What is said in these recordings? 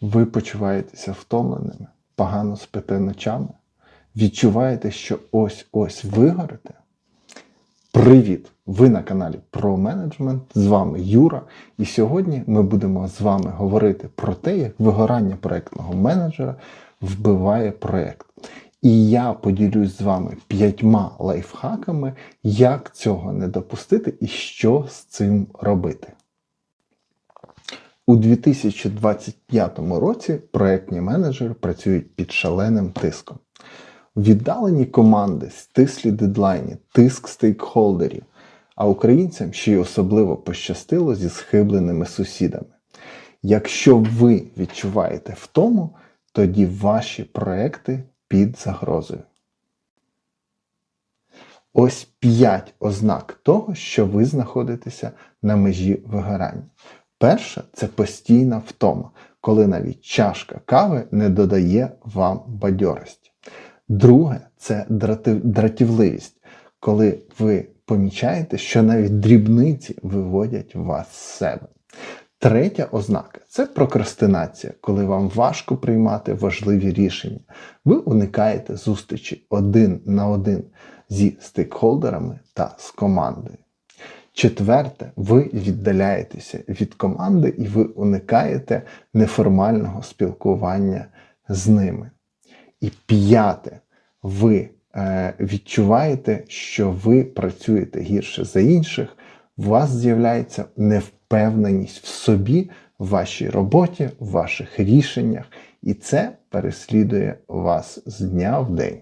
Ви почуваєтеся втомленими, погано спите ночами, відчуваєте, що ось-ось вигорите. Привіт! Ви на каналі Про Менеджмент. З вами Юра. І сьогодні ми будемо з вами говорити про те, як вигорання проєктного менеджера вбиває проєкт. І я поділюсь з вами п'ятьма лайфхаками, як цього не допустити і що з цим робити. У 2025 році проєктні менеджери працюють під шаленим тиском. Віддалені команди, стислі дедлайни, тиск стейкхолдерів, а українцям ще й особливо пощастило зі схибленими сусідами. Якщо ви відчуваєте втому, тоді ваші проекти під загрозою. Ось 5 ознак того, що ви знаходитеся на межі вигорання. Перше це постійна втома, коли навіть чашка кави не додає вам бадьорості. Друге це дратівливість, коли ви помічаєте, що навіть дрібниці виводять вас з себе. Третя ознака це прокрастинація, коли вам важко приймати важливі рішення. Ви уникаєте зустрічі один на один зі стейкхолдерами та з командою. Четверте, ви віддаляєтеся від команди і ви уникаєте неформального спілкування з ними. І п'яте, ви е, відчуваєте, що ви працюєте гірше за інших, у вас з'являється невпевненість в собі, в вашій роботі, в ваших рішеннях, і це переслідує вас з дня в день.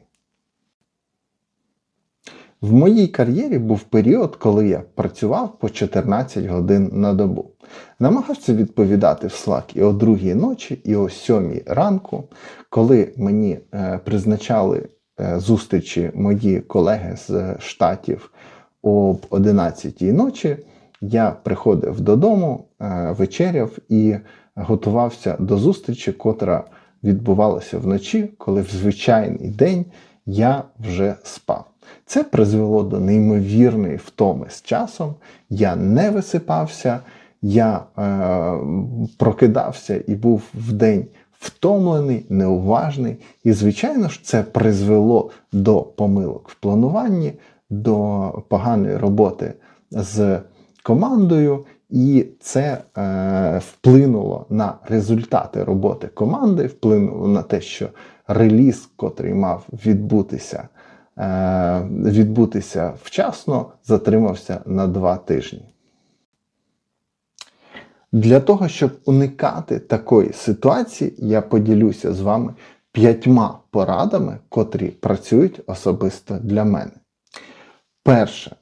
В моїй кар'єрі був період, коли я працював по 14 годин на добу. Намагався відповідати в Slack і о 2 ночі, і о 7 ранку, коли мені е, призначали е, зустрічі мої колеги з штатів об 11 ночі, я приходив додому, е, вечеряв і готувався до зустрічі, котра відбувалася вночі, коли в звичайний день я вже спав. Це призвело до неймовірної втоми з часом. Я не висипався, я е, прокидався і був вдень втомлений, неуважний. І, звичайно ж, це призвело до помилок в плануванні, до поганої роботи з командою, і це е, вплинуло на результати роботи команди, вплинуло на те, що реліз, котрий мав відбутися, відбутися вчасно, затримався на два тижні. Для того, щоб уникати такої ситуації, я поділюся з вами п'ятьма порадами, котрі працюють особисто для мене. Перше,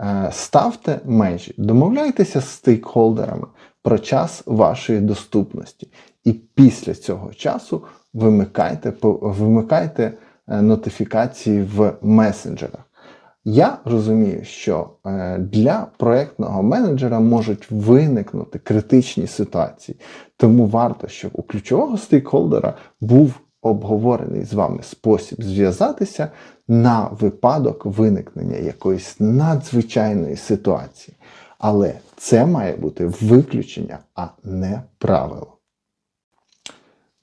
е, ставте межі, домовляйтеся з стейкхолдерами про час вашої доступності. І після цього часу вимикайте, вимикайте е, нотифікації в месенджерах. Я розумію, що е, для проєктного менеджера можуть виникнути критичні ситуації, тому варто, щоб у ключового стейкхолдера був обговорений з вами спосіб зв'язатися на випадок виникнення якоїсь надзвичайної ситуації. Але це має бути виключення, а не правило.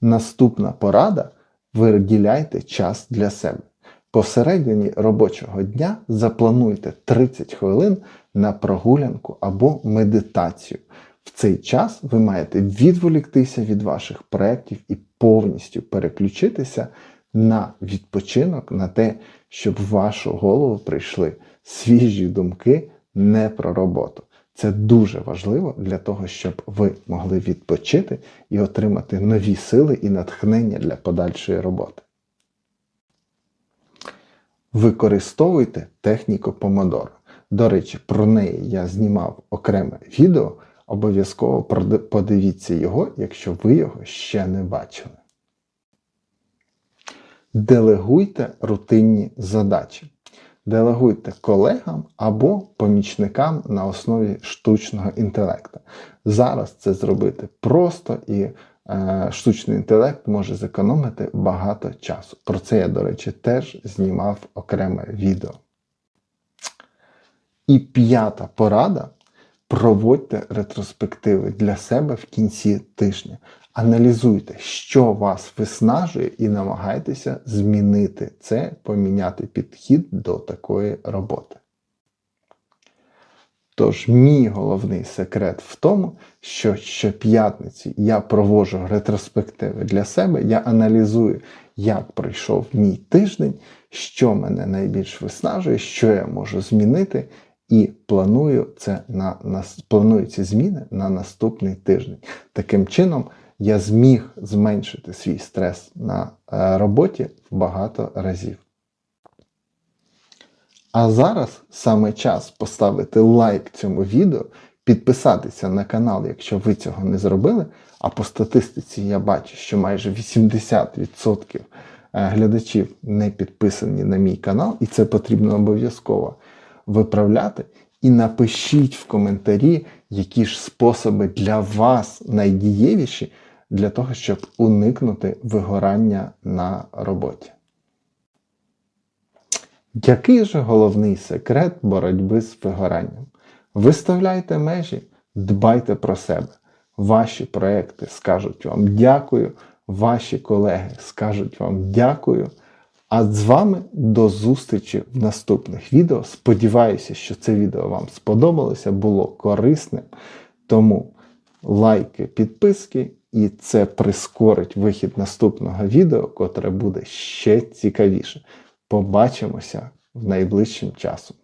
Наступна порада: виділяйте час для себе. Посередині робочого дня заплануйте 30 хвилин на прогулянку або медитацію. В цей час ви маєте відволіктися від ваших проєктів і повністю переключитися на відпочинок, на те, щоб в вашу голову прийшли свіжі думки не про роботу. Це дуже важливо для того, щоб ви могли відпочити і отримати нові сили і натхнення для подальшої роботи. Використовуйте техніку Помодоро. До речі, про неї я знімав окреме відео. Обов'язково подивіться його, якщо ви його ще не бачили. Делегуйте рутинні задачі. Делегуйте колегам або помічникам на основі штучного інтелекту. Зараз це зробити просто і е, штучний інтелект може зекономити багато часу. Про це я, до речі, теж знімав окреме відео. І п'ята порада. Проводьте ретроспективи для себе в кінці тижня Аналізуйте, що вас виснажує, і намагайтеся змінити це, поміняти підхід до такої роботи. Тож, мій головний секрет в тому, що щоп'ятниці я проводжу ретроспективи для себе, я аналізую, як пройшов мій тиждень, що мене найбільш виснажує, що я можу змінити, і планую, це на, планую ці зміни на наступний тиждень. Таким чином, я зміг зменшити свій стрес на е, роботі в багато разів. А зараз саме час поставити лайк цьому відео, підписатися на канал, якщо ви цього не зробили. А по статистиці я бачу, що майже 80% е, глядачів не підписані на мій канал, і це потрібно обов'язково виправляти. І напишіть в коментарі, які ж способи для вас найдієвіші для того, щоб уникнути вигорання на роботі. Який же головний секрет боротьби з вигоранням? Виставляйте межі, дбайте про себе. Ваші проекти скажуть вам дякую, ваші колеги скажуть вам дякую. А з вами до зустрічі в наступних відео. Сподіваюся, що це відео вам сподобалося, було корисним. Тому лайки, підписки, і це прискорить вихід наступного відео, котре буде ще цікавіше. Побачимося в найближчим часом.